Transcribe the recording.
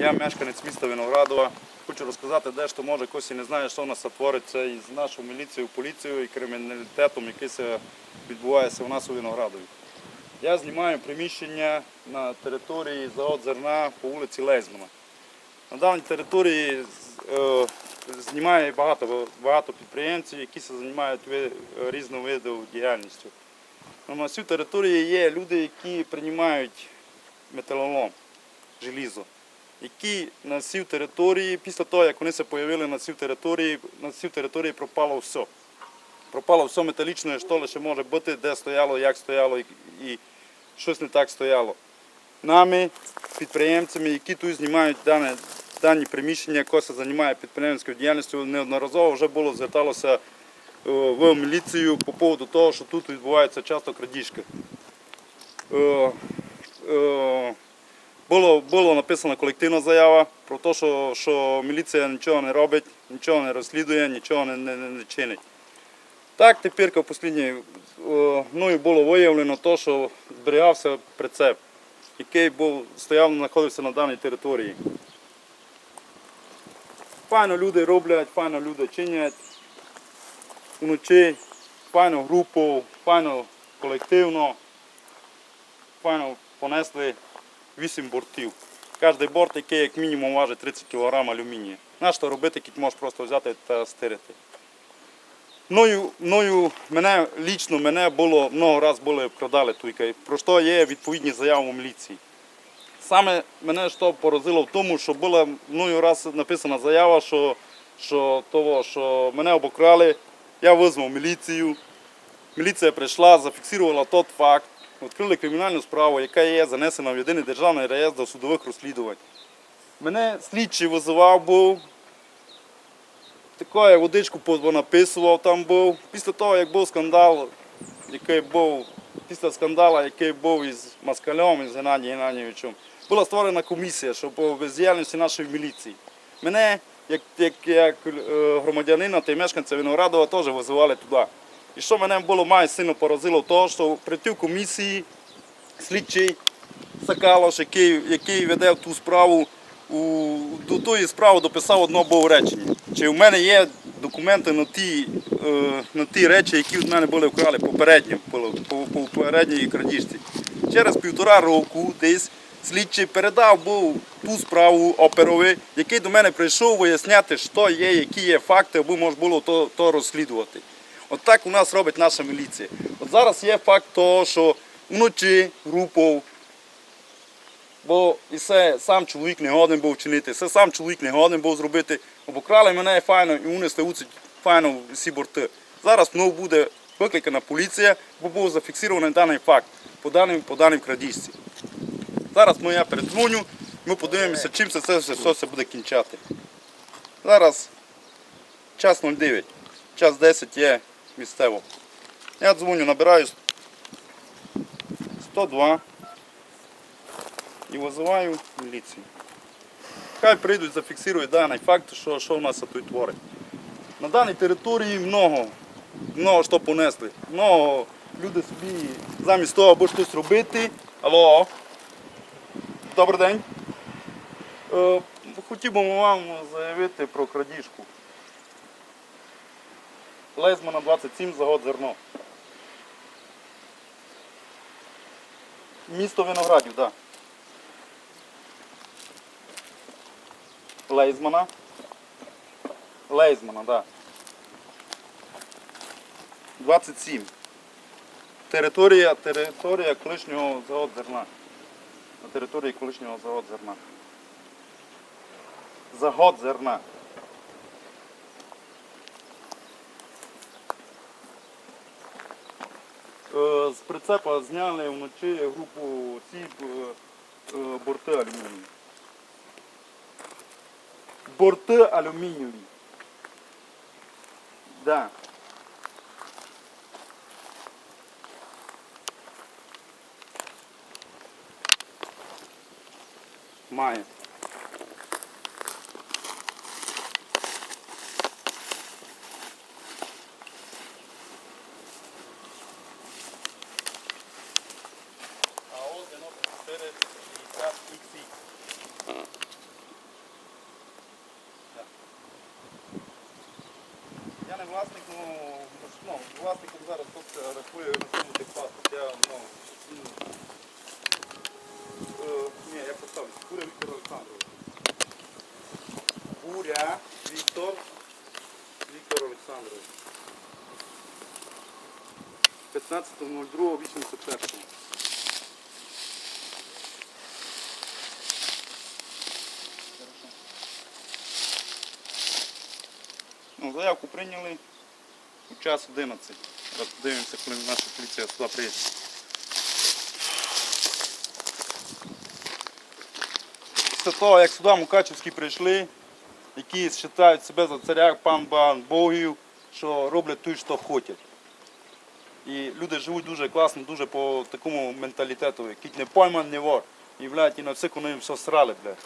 Я мешканець міста Виноградова. Хочу розказати дещо, може хтось і не знає, що у нас твориться із нашою міліцією, поліцією і криміналітетом, який відбувається у нас у Виноградові. Я знімаю приміщення на території завод зерна по вулиці Лейзмана. На даній території е, знімає багато, багато підприємців, які займають різного виду діяльністю. Ну, На цій території є люди, які приймають металолом, желізо, які на цій території, після того, як вони се появили на цій території, на цій території пропало все. Пропало все металічне, що лише може бути, де стояло, як стояло і, і щось не так стояло. Нами, підприємцями, які тут знімають дане, дані приміщення, коса займає підприємницькою діяльністю, неодноразово вже було зверталося е, в міліцію по поводу того, що тут відбуваються часто крадіжки. Е, е, Було, було написана колективна заява про те, що, що міліція нічого не робить, нічого не розслідує, нічого не, не, не чинить. Так, тепер в останній мною було виявлено те, що зберігався прицеп, який був, стояв, знаходився на даній території. Файно люди роблять, файно люди чинять вночі, файно групу, файно колективно, файно понесли 8 бортів. Кожний борт, який як мінімум важить 30 кг алюмінію. Нащо робити, кіт можеш просто взяти та стирити. Мною, мною мене лічно мене було много разів були продали туйка, про що є відповідні заяви у міліції. Саме мене що поразило в тому, що була мною раз написана заява, що, що, того, що мене обокрали, я визвав міліцію. Міліція прийшла, зафіксувала той факт, відкрили кримінальну справу, яка є занесена в єдиний державний реєстр судових розслідувань. Мене слідчий визивав був, таке водичку понаписував там був. Після того, як був скандал, який був, після скандалу, який був із Москалем, із Геннадієм Геннадійовичем, була створена комісія, що по бездіяльності нашої міліції. Мене, як, як, як е, громадянина та й мешканця Виноградова, теж визивали туди. І що мене було має сильно поразило, то, що при тій комісії слідчий Сакалош, який, який веде ту справу, у, до тої справи дописав одно речення. Чи в мене є документи на ті, е, на ті речі, які в мене були вкрали попередньо, було, по, по попередній крадіжці. Через півтора року десь слідчий передав був ту справу оперові, який до мене прийшов виясняти, що є, які є факти, аби можна було то, то розслідувати. От так у нас робить наша міліція. От зараз є факт того, що вночі групов бо і це сам чоловік не годен був чинити, це сам чоловік не годен був зробити. Обокрали мене файно і унесли у файно всі борти. Зараз знову буде викликана поліція, бо був зафіксований даний факт по даним, по даним крадіжці. Зараз ми я передзвоню, ми подивимося, чим це все, все це буде кінчати. Зараз час 09, час 10 є місцево. Я дзвоню, набираю 102 і визиваю міліцію. Хай прийдуть, зафіксують даний факт, що, що в нас тут творить. На даній території много, много що понесли. Много люди собі замість того, аби щось робити. Алло. Добрий день. Е, хотів би вам заявити про крадіжку. Лезмана 27, загод зерно. Місто Виноградів, так. Да. Лейзмана. Лейзмана, так. Да. 27. Територія, територія колишнього заводу зерна. На території колишнього заводу зерна. Загод зерна. З прицепа зняли вночі групу осіб е, е, борти алюмінію. Борти алюмінієві. Да. Має. Ну, власником зараз хлопця рахує розсунути паспорт. Я, ну, е, ні, я поставлю. Куря Віктор Олександрович. Куря Віктор Віктор Олександрович. 15.02.81. Ну, заявку прийняли час 11. Зараз дивимося, коли наша поліція сюди приїде. Після того, як сюди Мукачевські прийшли, які вважають себе за царя пан богів, що роблять те, що хочуть. І люди живуть дуже класно, дуже по такому менталітету, який не пойман, не вор. І, блядь, і на всіх вони все срали, блядь.